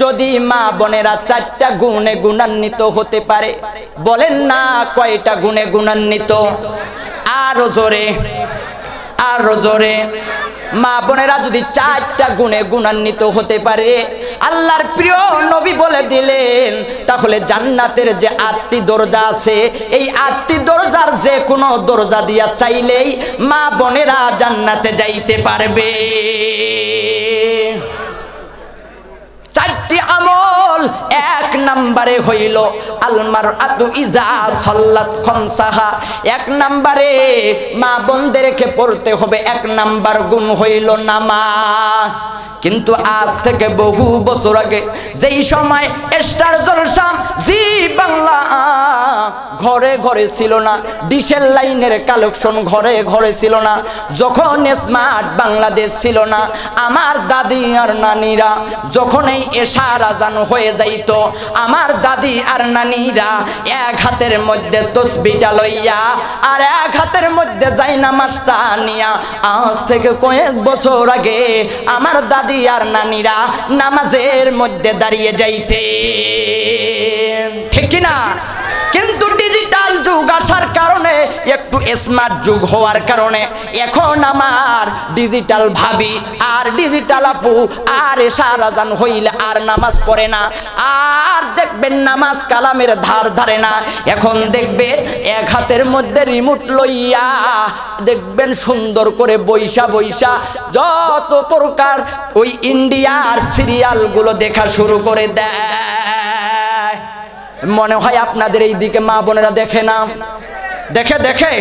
যদি মা বোনেরা চারটা গুণে গুণান্বিত হতে পারে, বলেন না কয়টা গুণে গুণান্বিত? আরও জোরে আরও জোরে। মা বোনেরা যদি চারটা গুণে গুণান্বিত হতে পারে, আল্লাহর প্রিয় নবী বলে দিলেন, তাহলে জান্নাতের যে আটটি দরজা আছে, এই আটটি দরজার যে কোনো দরজা দিয়া চাইলেই মা বোনেরা জান্নাতে যাইতে পারবে। চারটি আমল এক নাম্বারে হইল আলমার আতু ইজা সল্লাত খনসাহা এক নাম্বারে মা বোনদেরকে পড়তে হবে, এক নাম্বার গুণ হইল নামাজ। কিন্তু আজ থেকে বহু বছর আগে, যেই সময় স্টার জলসা জি বাংলা, ঘরে ঘরে ছিল না ডিশের লাইনের কালেকশন ঘরে ঘরে ছিল না, যখন স্মার্ট বাংলাদেশ ছিল না, আমার দাদি আর নানিরা যখন এই এশার আজান হয়ে যাইত, আমার দাদি আর নানিরা এক হাতের মধ্যে তসবিটা লইয়া, আর এক হাতের মধ্যে যাই নামাজটা নিয়া, আজ থেকে কয়েক বছর আগে আমার দাদি আর নানিরা নামাজের মধ্যে দাঁড়িয়ে যাইতে। ঠিক না কিন্তু ডিজিটাল যুগ আসার কারণে, একটু স্মার্ট যুগ হওয়ার কারণে, এখন আমার ডিজিটাল ভাবি, আর ডিজিটাল আপু, আর এশার আজান হইলে আর নামাজ পড়ে না, আর দেখবেন নামাজ কালামের ধার ধারে না, এখন দেখবে এক হাতের মধ্যে রিমোট লইয়া দেখবেন সুন্দর করে বৈশা বৈশা যত প্রকার ওই ইন্ডিয়ার সিরিয়ালগুলো দেখা শুরু করে দেয়। মনে হয় আপনাদের এই দিকে মা বোনেরা দেখে না। দেখে দেখে।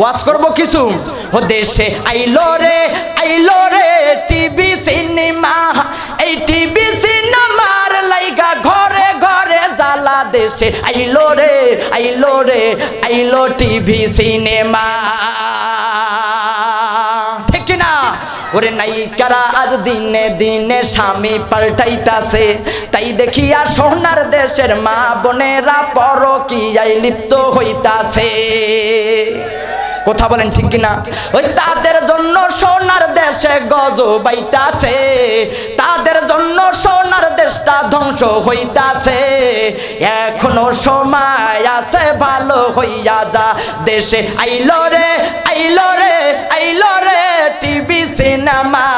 ওয়াজ করব কিছু? ও দেশে আইলো রে আইলো রে টিভি সিনেমা এই টিভি সিনেমার লাইগা ঘরে ঘরে জ্বালা দেশে আইলো রে আইলো রে, আইলো টিভি সিনেমা ওরে নায়িকারা আজ দিনে দিনে স্বামী পাল্টাইতাছে। তাই দেখিয়া সোনার দেশের মা বোনেরা পরকিয়ায় লিপ্ত হইতাছে। কথা বলেন ঠিক কিনা? ওই তাদের জন্য সোনার দেশে গজ বাইতাছে তাদের জন্য সোনার দেশটা ধ্বংস হইতাছে। এখনও সময় আছে, ভালো হইয়া যা। দেশে আইলো রে আইলো রে আইলো রে, টিভি, সিনেমা।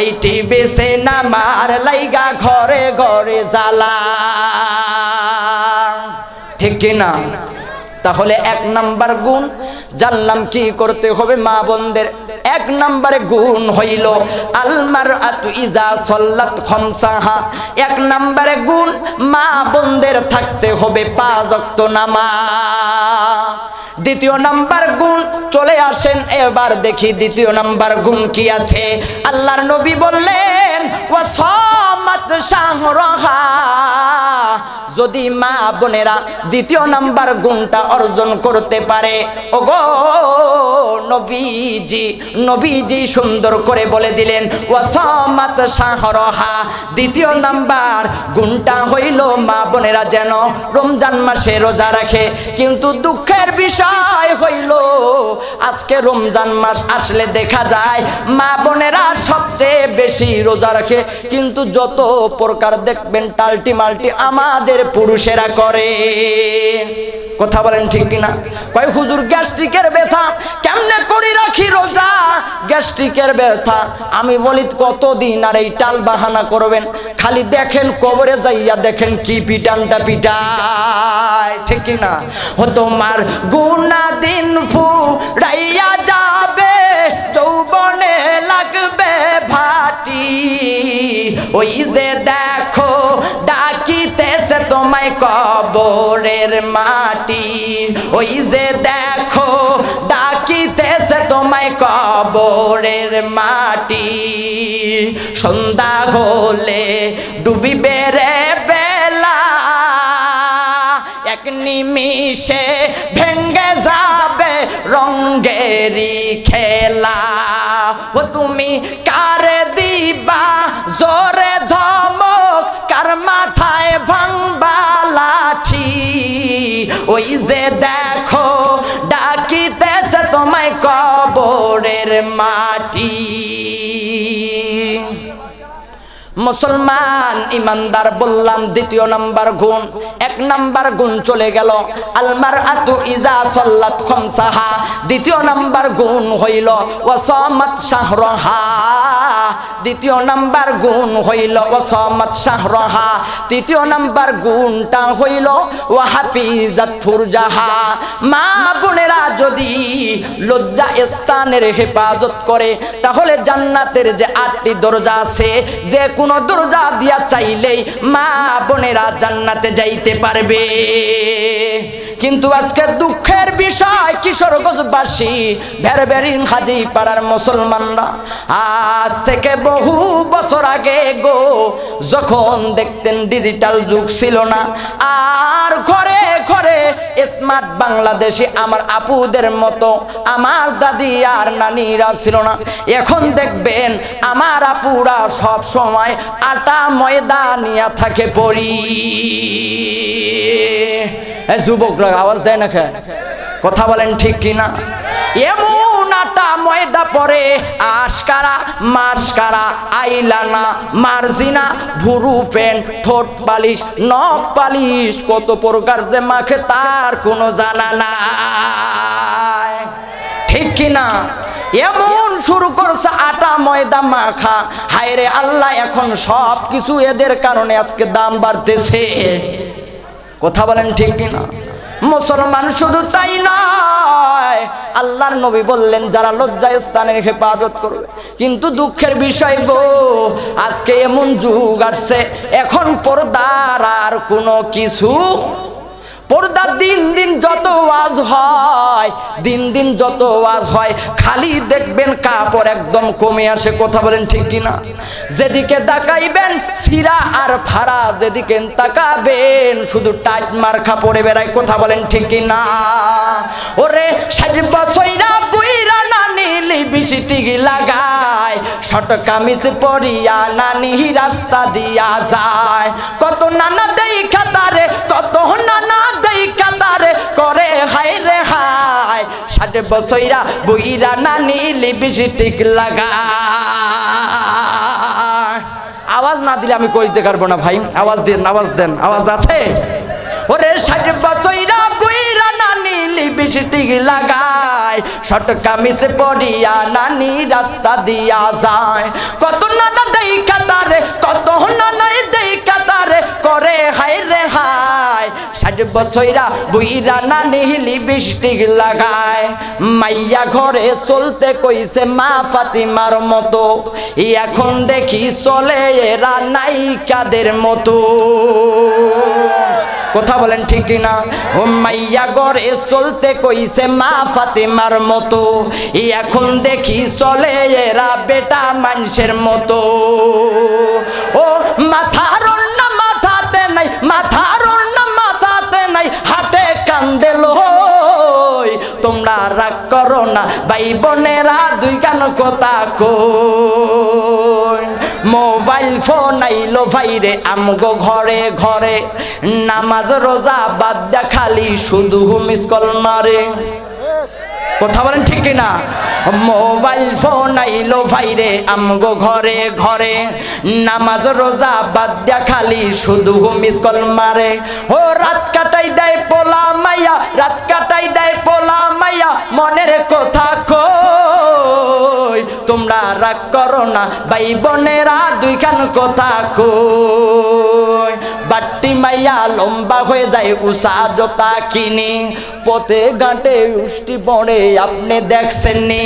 এই টিভি, সিনেমার লাইগা ঘরে ঘরে জ্বালা। ঠিক কিনা? তাহলে এক নাম্বার গুণ। জানলাম কি করতে হবে মা বোনদের। এক নাম্বারে গুণ হইল আলমার আতু ইজা সল্লাত খমসাহা। এক নাম্বারে গুণ, মা বোনদের থাকতে হবে পাঁচ অক্ত দ্বিতীয় নাম্বার গুণ, চলে আসেন, এবার দেখি দ্বিতীয় নাম্বার গুণ কি আছে। আল্লাহর নবী বললেন ও সমাত শাহরহা। যদি মা বোনেরা দ্বিতীয় নাম্বার গুণটা অর্জন করতে পারে ও গো নবীজি নবীজি সুন্দর করে বলে দিলেন, ওয়াসামাত শাহরহা, দ্বিতীয় নাম্বার গুণটা হইল মা বোনেরা যেন রমজান মাসে রোজা রাখে। কিন্তু দুঃখের বিষয় হইল, আজকে রমজান মাস আসলে দেখা যায় মা বোনেরা সবচেয়ে বেশি রোজা রাখে। কিন্তু যত প্রকার দেখবেন টাল্টি মাল্টি আমাদের পুরুষেরা করে। কথা বলেন ঠিক কিনা? কয়, হুজুর, গ্যাস্ট্রিকের ব্যথা কেমনে করি রাখি রোজা? গ্যাস্ট্রিকের ব্যথা, আমি বলি, কতদিন আর এই টাল বাহানা করবেন? খালি দেখেন কবরে যাইয়া দেখেন কি পিটানটা পিটায়। ঠিক কিনা? ও তোমার গুনা দিন ফু রাইয়া যাবে ভাটি ওই যে দেখো, ডাকিতেছে তোমায় কবরের মাটি। ওই যে দেখো, ডাকিতেছে তোমায় কবরের মাটি। সন্ধ্যা হলে ডুবিবে রে বেলা। এক নিমিষে ভেঙ্গে যাবে রঙ্গেরি খেলা। ও তুমি কারে মুসলমান, ইমানদার বললাম, দ্বিতীয় নাম্বার গুণ। এক নাম্বার গুণ চলে গেল। আলমার আতু ইজা সল্লাত খমসাহা। দ্বিতীয় নাম্বার গুণ হইল, ওয়াসামাত শাহরহা। দ্বিতীয় নাম্বার গুণ হইল, ওয়াসামাত শাহরহা। তৃতীয় নাম্বার গুণটা হইল, ওয়াহাফিজাত ফুরজাহা। মা বোনেরা যদি লজ্জা স্থানের হেফাজত করে, তাহলে জান্নাতের যে আটটি দরজা আছে, যে কোনো দরজা দিয়া চাইলেই মা বোনেরা জান্নাতে যাইতে পারবে। কিন্তু আজকে দুঃখের বিষয় কিশোর কিশোরগঞ্জবাসী, ভেরবেরিন হাজি পাড়ার মুসলমানরা। আজ থেকে বহু বছর আগে গো, যখন দেখতেন ডিজিটাল যুগ ছিল না, আর ঘরে ঘরে স্মার্ট বাংলাদেশে আমার আপুদের মতো, আমার দাদি আর নানিরা ছিল না। এখন দেখবেন আমার আপুরা সব সময় আটা ময়দা নিয়ে থাকে পরি। এ যুবকরা আওয়াজ দেয় না খেয়ে? কথা বলেন ঠিক কিনা? এমন আটা ময়দা পরে আশকারা মাসকারা আইলানা মার্জিনা ভুরু পেন ঠোঁট পালিশ, নখ পালিশ, কত প্রকার যে মাখে তার কোনো জানা নাই। ঠিক কিনা? এমন শুরু করছে আটা ময়দা মাখা। হায়রে আল্লাহ, এখন সব কিছু এদের কারণে আজকে দাম বাড়তেছে। কথা বলেন ঠিক কিনা? মুসলমান শুধু তাই নয়, আল্লাহর নবী বললেন, যারা লজ্জায় স্থানে হেফাজত করবে। কিন্তু দুঃখের বিষয় গো, আজকে এমন যুগ আসছে, এখন পর্দার আর কোনো কিছু, পর্দা দিন দিন যত ওয়াজ হয়, দিন দিন যত ওয়াজ হয়, খালি দেখবেন কাপড় একদম কমে আসে, কথা বলেন ঠিক কিনা? যেদিকে তাকাইবেন সিরা আর ফাড়া যেদিকে তাকাবেন, শুধু টাইট মার্খা পরে বেড়ায়, কথা বলেন ঠিক কিনা? ওরে ষাট বছরা বইরা নানি লিপস্টিক লাগায়, শর্ট কামিজ পরিয়া নানি রাস্তা দিয়া যায়। কত নানা দেই খাতারে কত নানা ষাট বছরা বইরা নানি লিপস্টিক লাগায় আওয়াজ না দিলে আমি কইতে পারব না ভাই। আওয়াজ দেন আওয়াজ দেন, আওয়াজ আছে? ওরে ষাট বছরা বইরা নানি লিপস্টিক লাগায়, শর্ট কামিজ পরিয়া নানি রাস্তা দিয়া যায়। কত নানা দেই কাতারে কত নানা দেই কাতারে করে হাই রে হাই ষাট বছরা বইরা নানি লিপস্টিক লাগায়। মাইয়া ঘরে চলতে কইছে মা ফাতিমার মতো। এখন দেখি চলে এরা নায়িকাদের মতো। কথা বলেন ঠিক না ও মাইয়া গড়ে চলতে কইছে মা ফাতেমার মতো। এখন দেখি চলে এরা বেটা মানুষের মতো। ও মাথার রাগ করো না। ভাই বোনেরা দুই কান কথা কই মোবাইল ফোন আইলো ভাইরে আমগো ঘরে ঘরে। নামাজ, রোজা বাদ দেখালি শুধু মিস কল মারে। কথা বলেন ঠিক কিনা? মোবাইল ফোন আইলো ভাইরে, আমগো ঘরে ঘরে। নামাজ, রোজা বাদ দিয়া খালি শুধু মিস কল মারে। ও রাত কাটাই দেয় পোলা মাইয়া, রাত কাটাই দেয় পোলা মাইয়া, মনের কথা কই তোমরা রাগ করো না। ভাই বোনেরা দুইখান কথা কই। বাট্টি মাইয়া লম্বা হয়ে যায়, উষা জোতা কিনি। পথে ঘাটে উষ্টি পড়ে, আপনি দেখছেন নি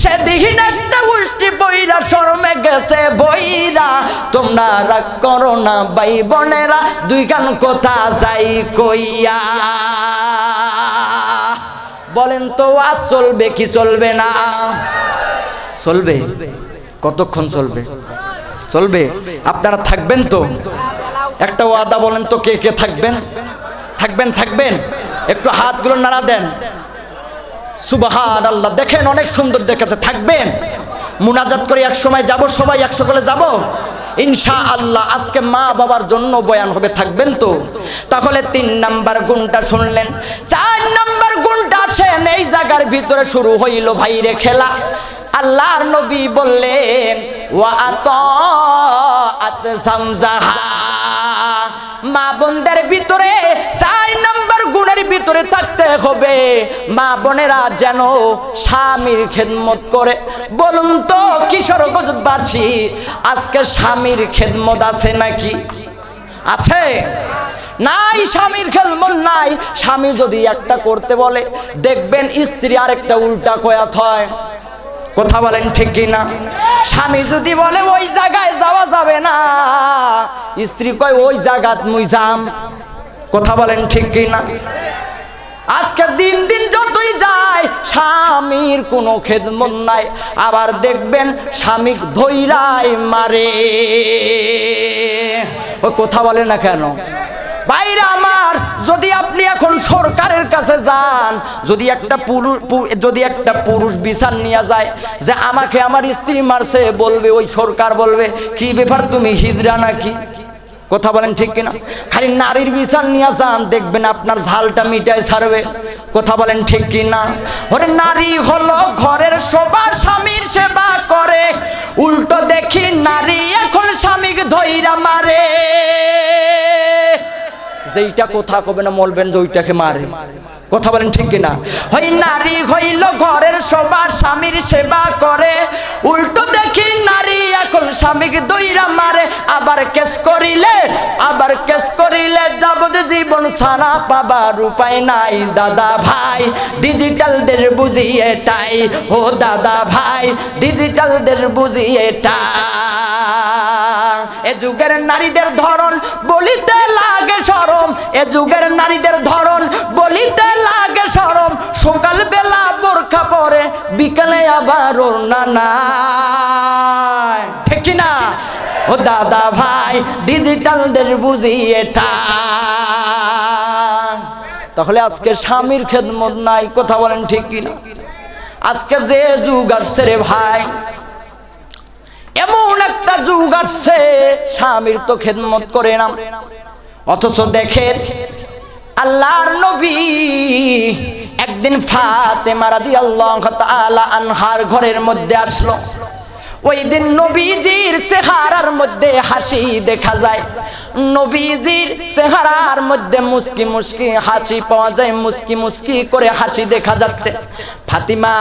সেদিন একটা উষ্টি বইরা শরমে গেছে বইরা। তোমরা রাগ করো না, ভাই বোনেরা দুই গান কথা যাই কইয়া। বলেন তো, আজ চলবে কি চলবে না? চলবে? কতক্ষণ চলবে? চলবে? আপনারা থাকবেন তো? একটা ওয়াদা বলেন তো কে কে থাকবেন? থাকবেন থাকবেন? একটু হাতগুলো নাড়া দেন। সুবাহান আল্লাহ দেখেন অনেক সুন্দর দেখেছে, থাকবেন? মুনাজাত করে এক সময় যাব, সবাই একশো করে যাব? ইনশা আল্লাহ আজকে মা বাবার জন্য বয়ান হবে, থাকবেন তো? তাহলে তিন নাম্বার গুণটা শুনলেন। চার নাম্বার গুণটা আসেন, এই জায়গার ভিতরে শুরু হইল ভাইরে খেলা। আল্লাহর নবী বললেন মা বোনদের ভিতরে চার নাম্বার গুণের ভিতরে থাকতে হবে। মা বোনেরা যেন স্বামীর খেদমত করে। বলুন তো, কিশোর বাসী আজকে স্বামীর খেদমত আছে নাকি? আছে? নাই, স্বামীর খেলমন নাই। স্বামী যদি একটা করতে বলে, দেখবেন স্ত্রী আরেকটা উল্টা কয়াত হয়। কথা বলেন ঠিক কি না স্বামী যদি বলে, ওই জায়গায় যাওয়া যাবে না। স্ত্রী কয়, ওই জায়গাত মুই যাম। কথা বলেন ঠিক কি না আজকে দিন দিন যতই যায়, স্বামীর কোনো খেদমত নাই। আবার দেখবেন স্বামী ধৈরাই মারে। ও কথা বলে না কেন? বাইরে আমার, যদি আপনি এখন সরকারের কাছে যান, যদি একটা পুরুষ যদি একটা পুরুষ বিচার নিয়ে যায়, যে আমাকে আমার স্ত্রী মারছে, বলবে, ওই সরকার বলবে, কি ব্যাপার তুমি, হিজড়া নাকি? কথা বলেন ঠিক কিনা? খালি নারীর বিচার নিয়ে যান, দেখবেন আপনার ঝালটা মিটায় ছাড়বে। কথা বলেন ঠিক কিনা? ওরে নারী হলো ঘরের সবার স্বামীর সেবা করে। উল্টো দেখি নারী এখন স্বামীকে ধৈরা মারে। যেইটা কথা কবে না মলবেন যে ওইটাকে মারে। কথা বলেন ঠিক কিনা? হই নারী হইল ঘরের সবার স্বামীর সেবা করে। উল্টো দেখি নারী এখন স্বামীকে দইরা মারে, আবার কেস করিলে আবার কেস করিলে যাবতীয় জীবন সারা পাবার উপায় নাই। দাদা ভাই ডিজিটাল দের বুঝি এটাই। ও দাদা ভাই ডিজিটাল দের বুঝি এটা। এ যুগের নারীদের ধরন বলিতে লাগে সরম। এ যুগের নারীদের ধরন বলিতে লাগে সরম। সকাল বেলা বোরখা পরে, বিকালে আবার ওর নানা ঠিক কি ও দাদা ভাই ডিজিটাল দেশ বুঝি এটা তাহলে আজকে স্বামীর খেদমত নাই, কথা বলেন ঠিক কিনা? আজকে যে যুগ আসছে রে ভাই, এমন একটা যুগ আসছে, স্বামীর তো খেদমত করে না অথচ দেখেন, আল্লাহর নবী একদিন ফাতে ফাতেমা রাদিয়াল্লাহু তাআলা আনহার ঘরের মধ্যে আসলো। ওই দিন নবীজির চেহারার মধ্যে হাসি দেখা যায়। নবীজির চেহারার মধ্যে মুস্কি মুস্কি হাসি পাওয়া যায়, মুস্কি মুস্কি করে হাসি দেখা যাচ্ছে। ফাতিমা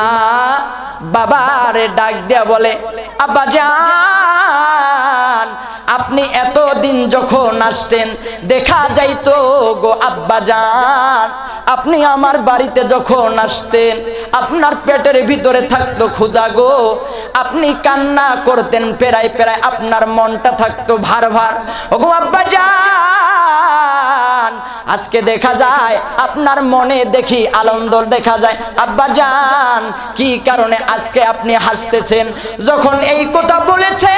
বাবারে ডাক দেয়া বলে, আব্বা যান আপনি এতদিন যখন আসতেন, দেখা যাইতো গো আব্বা যান আপনি আমার বাড়িতে যখন আসতেন, আপনার পেটের ভিতরে থাকতো ক্ষুদা গো। আপনি কান্না করতেন, পেরায় পেরায় আপনার মনটা থাকতো ভার ভার। গো আব্বা যান আজকে দেখা যায়, আপনার মনে দেখি আনন্দ দেখা যায়। আব্বা যান কি কারণে আজকে আপনি হাসতেছেন? যখন এই কথা বলেছে,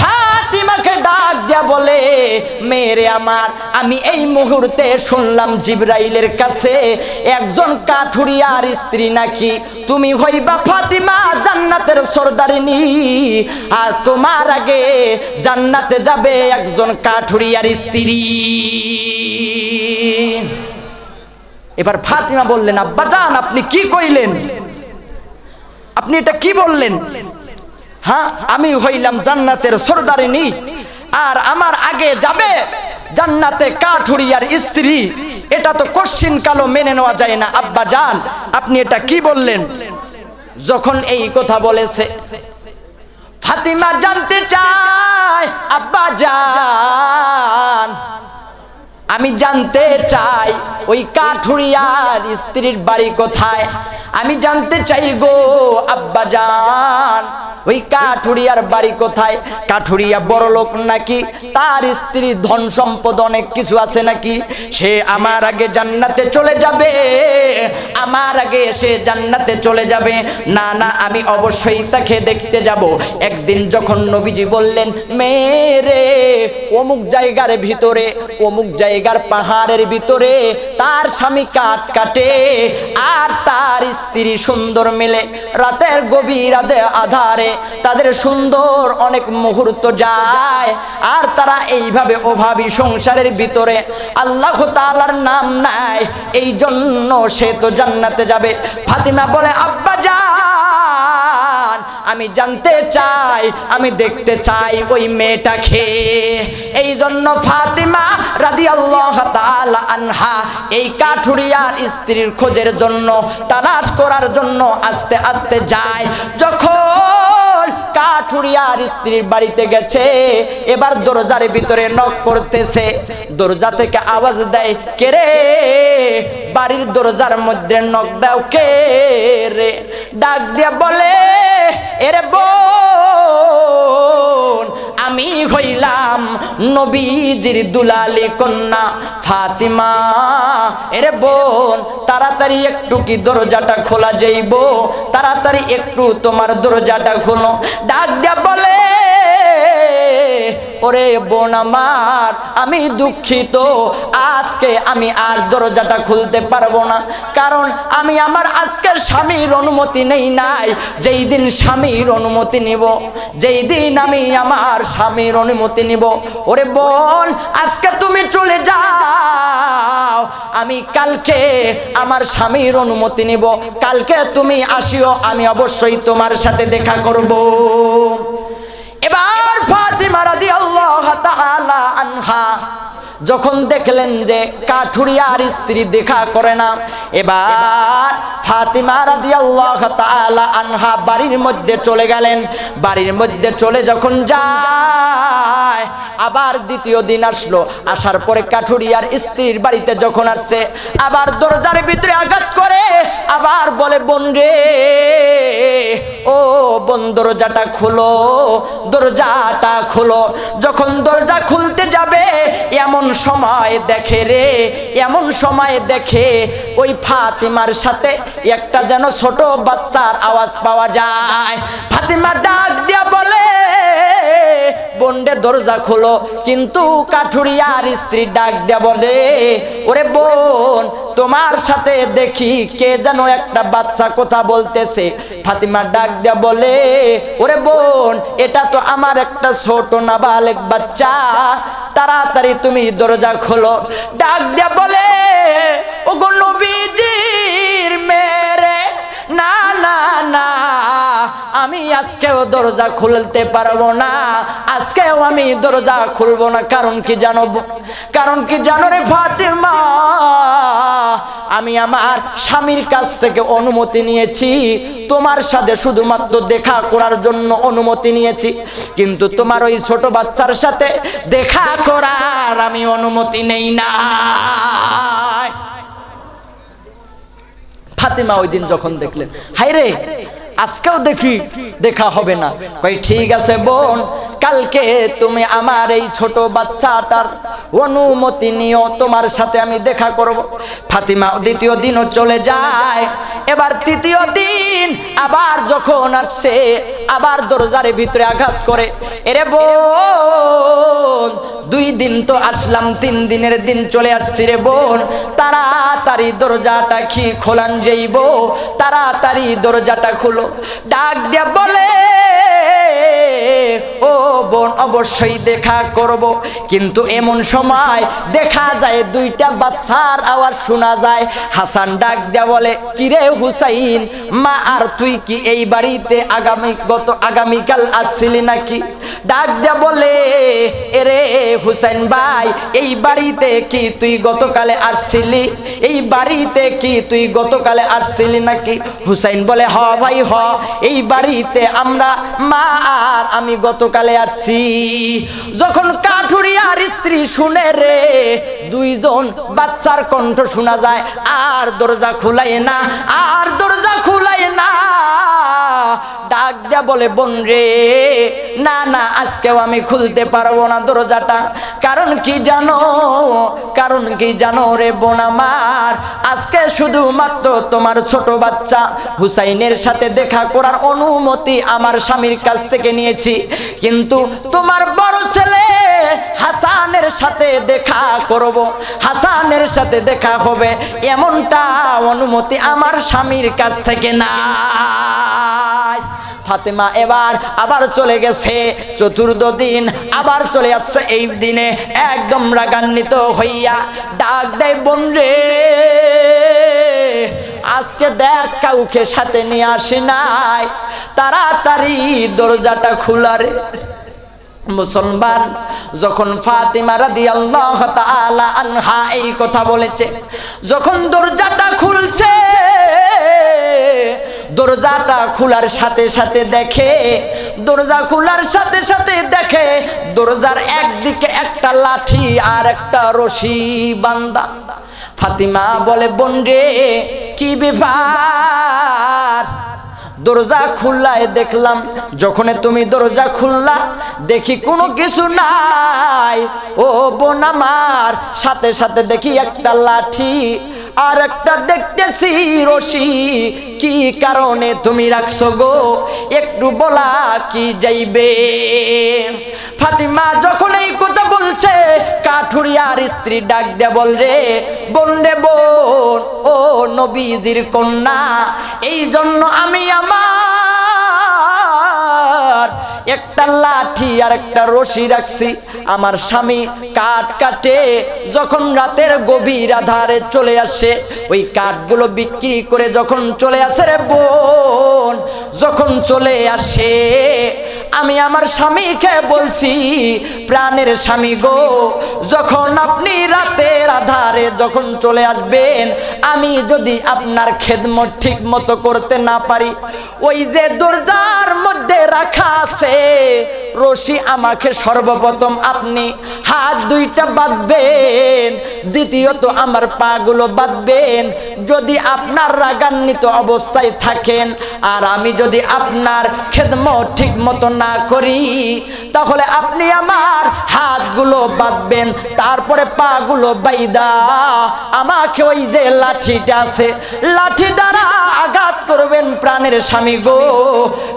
ফাতিমাকে ডাক দিয়া বলে মেরে আমার, আমি এই মুহূর্তে শুনলাম জিব্রাইলের কাছে একজন কাঠুরিয়ার স্ত্রী নাকি। তুমি হইবা ফাতিমা জান্নাতের সর্দারিনী, আর তোমার আগে জান্নাতে যাবে একজন কাঠুরিয়ার স্ত্রী। এবার ফাতিমা বললেন, আব্বা জান, আপনি কি কইলেন? আপনি এটা কি বললেন? হ্যাঁ আমি হইলাম জান্নাতের সর্দারিনী, আর আমার আগে যাবে জান্নাতে কাঠুরিয়ার স্ত্রী। এটা তো কশ্চিন কালো মেনে নেওয়া যায় না। আব্বা জান, আপনি এটা কি বললেন? যখন এই কথা বলেছে, ফাতিমা জানতে চায়, আব্বা জান আমি জানতে চাই, ওই কাঠুরিয়ার স্ত্রীর বাড়ি কোথায়? আমি জানতে চাই গো আব্বা জান, ওই কাঠুরিয়ার বাড়ি কোথায়? কাঠুরিয়া বড় লোক নাকি? তার স্ত্রী ধন সম্পদ অনেক কিছু আছে নাকি? সে আমার আগে জান্নাতে চলে যাবে, আমার আগে সে জান্নাতে চলে যাবে। না না, আমি অবশ্যই তাকে দেখতে যাব। একদিন যখন নবীজি বললেন মেরে অমুক জায়গার ভিতরে, অমুক জায়গার পাহাড়ের ভিতরে তার স্বামী কাঠ কাটে আর তার স্ত্রী সুন্দর মেলে রাতের গভীর আধারে তাদের সুন্দর অনেক মুহূর্ত যায় আর তারা এইভাবে অভাবী সংসারের ভিতরে আল্লাহ তাআলার নাম নাই এই জন্য সে তো জান্নাতে যাবে। ফাতিমা বলে, আব্বা যান আমি জানতে চাই, আমি দেখতে চাই ওই মেয়েটা মেয়েটাকে। এই জন্য ফাতিমা রাদিয়াল্লাহু তাআলা আনহা এই কাঠুরিয়ার স্ত্রীর খোঁজের জন্য, তালাশ করার জন্য আস্তে আস্তে যায়। যখন কাঠুরিয়ার স্ত্রীর বাড়িতে গেছে, এবার দরজার ভিতরে নক করতেছে। দরজা থেকে আওয়াজ দেয়, কে রে? বাড়ির দরজার মধ্যে নক দাও, কে রে? ডাক দিয়া বলে, এর বোন, আমি হইলাম নবীজির দুলালি কন্যা ফাতিমা। এর বোন, তাড়াতাড়ি একটু কি দরজাটা খোলা যাইব? তাড়াতাড়ি একটু তোমার দরজাটা খোলো। ডাক দিয়া বলে ওরে বোন আমার, আমি দুঃখিত। আজকে আমি আর দরজাটা খুলতে পারব না। কারণ আমি আমার আজকের স্বামীর অনুমতি নেই নাই। যেই দিন স্বামীর অনুমতি নিব, যেই দিন আমি আমার স্বামীর অনুমতি নিব। ওরে বোন, আজকে তুমি চলে যাও। আমি কালকে আমার স্বামীর অনুমতি নিব। কালকে তুমি আসিও, আমি অবশ্যই তোমার সাথে দেখা করব। তাআলা আনহা যখন দেখলেন যে কাঠুরিয়ার স্ত্রী দেখা করে না, এবার ফাতিমা রাদিয়াল্লাহু তাআলা আনহা বাড়ির মধ্যে চলে গেলেন। বাড়ির মধ্যে চলে যখন যায়, আবার দ্বিতীয় দিন আসলো। আসার পরে কাঠুরিয়ার স্ত্রীর বাড়িতে যখন আসছে আবার দরজার ভিতরে আঘাত করে, আবার বলে, বোন রে, ও বোন, দরজাটা খুলো দরজাটা খুলো। যখন দরজা খুলতে যাবে, এমন সময় দেখে রে, এমন সময় দেখে ওই ফাতিমার সাথে একটা যেন ছোট বাচ্চার আওয়াজ পাওয়া যায়। ফাতিমা ডাক দিয়া বলে বন্ডে দরজা খোলো। কিন্তু কাঠুরিয়ার স্ত্রী ডাক দিয়া বলে, ওরে বোন, তোমার সাথে দেখি কে যেন একটা বাচ্চা কথা বলতেছে। ফাতিমা ডাক দিয়া বলে, ওরে বোন, এটা তো আমার একটা ছোট নাবালেক বাচ্চা। তাড়াতাড়ি তুমি দরজা খোলো। ডাক দিয়া বলে ও গো নবীজির মেরে, না না না, আমি আজকেও দরজা খুলতে পারব না। আজকেও আমি দরজা খুলবো না। কারণ কি জানো কারণ কি জানো রে ফাতিমা? আমি আমার স্বামীর কাছ থেকে অনুমতি নিয়েছি। তোমার সাথে শুধুমাত্র দেখা করার জন্য অনুমতি নিয়েছি। কিন্তু তোমার ওই ছোট বাচ্চার সাথে দেখা করার আমি অনুমতি নেই না ফাতেমা ওই দিন যখন দেখলেন হাই রে আজকেও দেখি, দেখা হবে না। কই, ঠিক আছে বোন, কালকে তুমি আমার এই ছোট বাচ্চাটার অনুমতি নিও, তোমার সাথে আমি দেখা করব। ফাতিমা দ্বিতীয় দিনও চলে যায়, এবার তৃতীয় দিন আবার যখন আসছে, আবার দরজারে ভিতরে আঘাত করে। এরে বোন, দুই দিন তো আসলাম, তিন দিনের দিন চলে আসছি রে বোন। তাড়াতাড়ি দরজাটা কি খোলান যাইব? তাড়াতাড়ি দরজাটা খুলো। ডাক দিয়া বলে বোন অবশ্যই দেখা করব। কিন্তু এমন সময় দেখা যায় দুইটা বাচ্চার আওয়াজ শোনা যায়। হাসান ডাক দিয়া বলে, কিরে হুসাইন, মা আর তুই কি এই বাড়িতে আগামী গত আগামীকাল আসছিলি নাকি? ডাক দিয়া বলে, এরে হুসাইন ভাই, এই বাড়িতে কি তুই গতকালে আসছিলি? এই বাড়িতে কি তুই গতকালে আসছিলি নাকি? হুসাইন বলে, হ ভাই, হ। এই বাড়িতে আমরা মা আর আমি গতকালে আসছি যখন কাঠুরিয়ার স্ত্রী শুনে রে, দুইজন বাচ্চার কণ্ঠ শোনা যায়, আর দরজা খুলাই না, আর দরজা দিয়া বলে, বোন রে, না না, আজকেও আমি খুলতে পারব না দরজাটা। কারণ কি জানো? কারণ কি জানো রে বোন আমার? আজকে শুধুমাত্র তোমার ছোট বাচ্চা হুসাইনের সাথে দেখা করার অনুমতি আমার স্বামীর কাছ থেকে নিয়েছি। কিন্তু তোমার বড় ছেলে হাসানের সাথে দেখা করব, হাসানের সাথে দেখা হবে এমনটা অনুমতি আমার স্বামীর কাছ থেকে নাই ফাতেমা এবার আবার চলে গেছে। চতুর্থ দিন আবার চলে যাচ্ছে এই দিনে। একদম রাগান্বিত হইয়া ডাক দেয় বোন রে, আজকে দেখ কাউকে সাথে নিয়ে আসি নাই। তাড়াতাড়ি দরজাটা খুলারে মুসলমান যখন ফাতিমা রাদিয়াল্লাহু তাআলা আনহা এই কথা বলেছে, যখন দরজাটা খুলছে দরজাটা খোলার সাথে সাথে দেখে, দরজা খোলার সাথে সাথে দেখে, দরজার একদিকে একটা লাঠি আর একটা রশি বান্দা। ফাতিমা বলে বোন রে কি ব্যাপার? দরজা খুললায় দেখলাম যখন তুমি দরজা খুললা, দেখি কোনো কিছু নাই। ও বোন আমার, সাথে সাথে দেখি একটা লাঠি আর একটা দেখতেছি রশি। কি কারণে তুমি রাখছো গো? একটু বলা কি যাইবে? ফাতিমা যখন এই কথা বলছে, কাঠুরিয়ার স্ত্রী ডাক দে বল রে, বোন রে বোন, ও নবীজির কন্যা, এই জন্য আমি আমার একটা লাঠি আর একটা রশি রাখছি। আমার স্বামী কাঠ কাটে, যখন রাতের গভীর আধারে চলে আসে, ওই কাঠগুলো বিক্রি করে যখন চলে আসে রে বোন, যখন চলে আসে, আমি আমার স্বামীকে বলছি, প্রাণের স্বামী গো, যখন আপনি রাতের আধারে যখন চলে আসবেন, আমি যদি আপনার খেদমত ঠিক মতো করতে না পারি, ওই যে দরজার মধ্যে রাখা আছে। রশি আমাকে সর্বপ্রথম আপনি হাত দুইটা বাঁধবেন। দ্বিতীয়ত আমার পাগুলো বাঁধবেন। যদি আপনার রাগান্বিত অবস্থায় থাকেন আর আমি যদি আপনার খেদম ঠিক মতো না করি, তাহলে আপনি আমার হাতগুলো বাঁধবেন, তারপরে পাগুলো বাইদা। আমাকে ওই যে লাঠিটা আছে, লাঠি দ্বারা আঘাত করবেন প্রাণের স্বামী গো।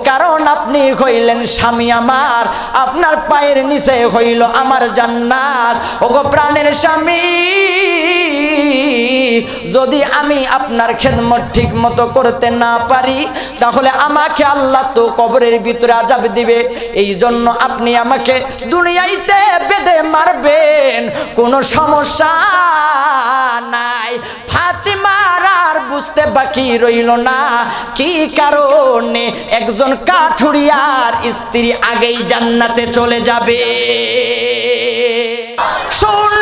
কারণ আপনি হইলেন স্বামী আমার, আপনার পায়ের নিচে হইল আমার জান্নাত। ওগো প্রাণের স্বামী যদি আমি আপনার খেদমত ঠিক মতো করতে না পারি, তাহলে আমাকে আল্লাহ তো কবরের ভিতরে আজাব দিবে। এই জন্য আপনি আমাকে দুনিয়াইতে বেঁধে মারবেন। কোনো সমস্যা নাই। ফাতিমার আর বুঝতে বাকি রইল না। কি কারণে একজন কাঠুরিয়ার স্ত্রী আগেই জান্নাতে চলে যাবে? স্বর্ণ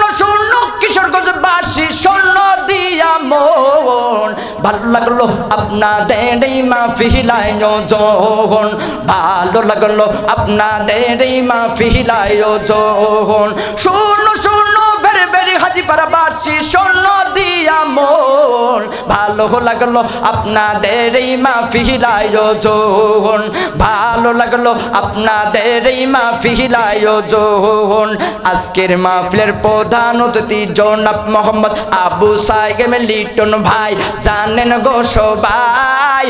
কিশোরগঞ্জ বাসী স্বর্ণ দিয়া মন। ভালো লাগল আপনাদের এই মা ফিহিলায় যখন ভালো লাগল আপনাদের এই মা ফিহিলায় যখন স্বর্ণ স্বর্ণ বেড়ে বেড়ে হাজিপাড়া বাসী স্বর্ণ মন ভালো লাগল আপনাদের এই মা ফিহিলায় ভালো লাগল আপনাদের এই মা ফিহিলায় যখন আজকের মাহফিলের প্রধান অতিথি জনাব মোহাম্মদ আবু সাইগেম লিটন ভাই। জানেন গো সবাই,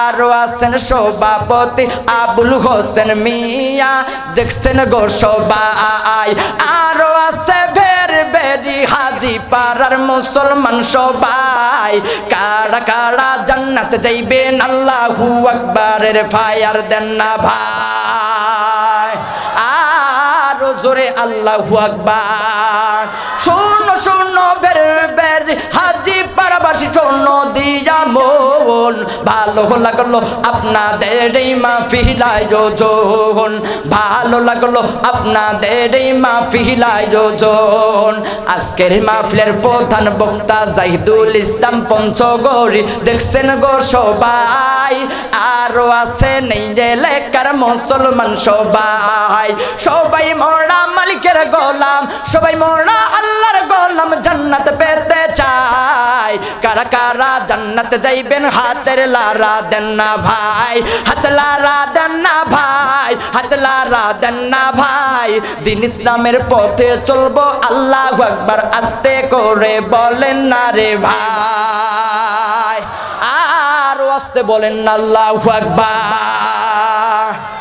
আরও আছেন সভাপতি আবুল হোসেন মিয়া। দেখছেন গো সবাই, আরও আছে ভের বেরি হাজি পাড়ার মুসলমান সবাই। কারা কারা জান্নাত যাইবেন আল্লাহু আকবারের ফায়ার দেন না ভাই। জোরে আল্লাহু আকবার। শূন্য শূন্য বের বের, হাজি পারাবাসী শূন্য দিয়া মন। ভালো লাগল আপনাদের এই মা ফিহিলায় যোজন ভালো লাগল আপনাদের এই মা ফিহিলায় যোজন আজকের মাহফিলের প্রধান বক্তা জাহিদুল ইসলাম পঞ্চগড়ি। দেখছেন গো সবাই, আরও আছে নেই যে লেখার মুসলমান সবাই। সবাই মোরা মালিকের গোলাম। সবাই মোরা আল্লাহর গোলাম, জান্নাত পেতে চাই কারা কারা জান্নাত যাইবেন, হাতের লারা দেন না ভাই। হাত লারা দেন না ভাই, হাত লারা দেন না ভাই। দিন ইসলামের পথে চলবো, আল্লাহ একবার আস্তে করে বলেন না রে ভাই। আর আস্তে বলেন আল্লাহ একবার